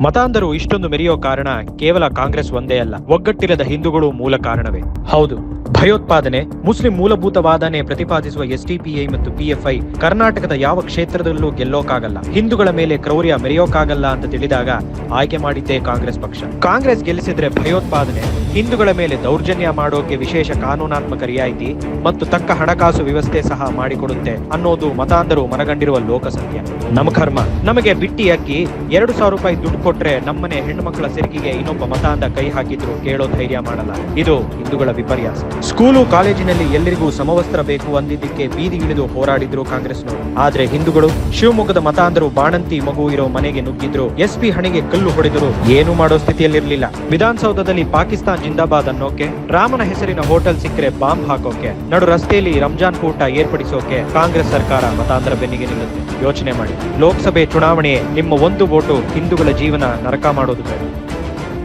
ಮತಾಂಧರು ಇಷ್ಟೊಂದು ಮೆರೆಯೋ ಕಾರಣ ಕೇವಲ ಕಾಂಗ್ರೆಸ್ ಒಂದೇ ಅಲ್ಲ. ಒಗ್ಗಟ್ಟಿಲ್ಲದ ಹಿಂದೂಗಳು ಮೂಲ ಕಾರಣವೇ. ಹೌದು. ಭಯೋತ್ಪಾದನೆ, ಮುಸ್ಲಿಂ ಮೂಲಭೂತವಾದನೆ ಪ್ರತಿಪಾದಿಸುವ ಎಸ್ಟಿಪಿಐ ಮತ್ತು ಪಿಎಫ್ಐ ಕರ್ನಾಟಕದ ಯಾವ ಕ್ಷೇತ್ರದಲ್ಲೂ ಗೆಲ್ಲೋಕಾಗಲ್ಲ. ಹಿಂದೂಗಳ ಮೇಲೆ ಕ್ರೌರ್ಯ ಮೆರೆಯೋಕಾಗಲ್ಲ ಅಂತ ತಿಳಿದಾಗ ಆಯ್ಕೆ ಮಾಡಿದ್ದೇ ಕಾಂಗ್ರೆಸ್ ಪಕ್ಷ. ಕಾಂಗ್ರೆಸ್ ಗೆಲ್ಲಿಸಿದ್ರೆ ಭಯೋತ್ಪಾದನೆ ಹಿಂದೂಗಳ ಮೇಲೆ ದೌರ್ಜನ್ಯ ಮಾಡೋಕೆ ವಿಶೇಷ ಕಾನೂನಾತ್ಮಕ ರಿಯಾಯಿತಿ ಮತ್ತು ತಕ್ಕ ಹಣಕಾಸು ವ್ಯವಸ್ಥೆ ಸಹ ಮಾಡಿಕೊಡುತ್ತೆ ಅನ್ನೋದು ಮತಾಂಧರು ಮನಗಂಡಿರುವ ಲೋಕಸತ್ಯ. ನಮ್ಮ ಕರ್ಮ ನಮಗೆ ಬಿಟ್ಟಿ ಅಕ್ಕಿ, ಎರಡು ಸಾವಿರ ರೂಪಾಯಿ ದುಡ್ಡು ಕೊಟ್ರೆ ನಮ್ಮನೆ ಹೆಣ್ಣು ಸೆರಿಗೆಗೆ ಸೆರಗಿಗೆ ಇನ್ನೊಬ್ಬ ಮತಾಂಧ ಕೈ ಹಾಕಿದ್ರು ಕೇಳೋ ಧೈರ್ಯ ಮಾಡಲ್ಲ. ಇದು ಹಿಂದೂಗಳ ವಿಪರ್ಯಾಸ. ಸ್ಕೂಲು, ಕಾಲೇಜಿನಲ್ಲಿ ಎಲ್ಲರಿಗೂ ಸಮವಸ್ತ್ರ ಬೇಕು ಅಂದಿದ್ದಕ್ಕೆ ಬೀದಿ ಇಳಿದು ಹೋರಾಡಿದ್ರು ಕಾಂಗ್ರೆಸ್ನವರು. ಆದ್ರೆ ಹಿಂದೂಗಳು, ಶಿವಮೊಗ್ಗದ ಮತಾಂಧರು ಬಾಣಂತಿ ಮಗು ಇರೋ ಮನೆಗೆ ನುಗ್ಗಿದ್ರು. ಎಸ್ಪಿ ಹಣೆಗೆ ಕಲ್ಲು ಹೊಡೆದರು. ಏನು ಮಾಡೋ ಸ್ಥಿತಿಯಲ್ಲಿರಲಿಲ್ಲ. ವಿಧಾನಸೌಧದಲ್ಲಿ ಪಾಕಿಸ್ತಾನ್ ಜಿಂದಾಬಾದ್ ಅನ್ನೋಕೆ ರಾಮನ ಹೆಸರಿನ ಹೋಟೆಲ್ ಸಿಕ್ಕರೆ ಬಾಂಬ್ ಹಾಕೋಕೆ. ನಡು ರಸ್ತೆಯಲ್ಲಿ ರಂಜಾನ್ ಕೂಟ ಏರ್ಪಡಿಸೋಕೆ ಕಾಂಗ್ರೆಸ್ ಸರ್ಕಾರ ಮತಾಂತರ ಬೆನ್ನಿಗೆ ನಿಲ್ಲುತ್ತೆ. ಯೋಚನೆ ಮಾಡಿ. ಲೋಕಸಭೆ ಚುನಾವಣೆ ನಿಮ್ಮ ಒಂದು ವೋಟು ಹಿಂದೂಗಳ ಜೀವನ ನರಕ ಮಾಡೋದು ಬೇಡ.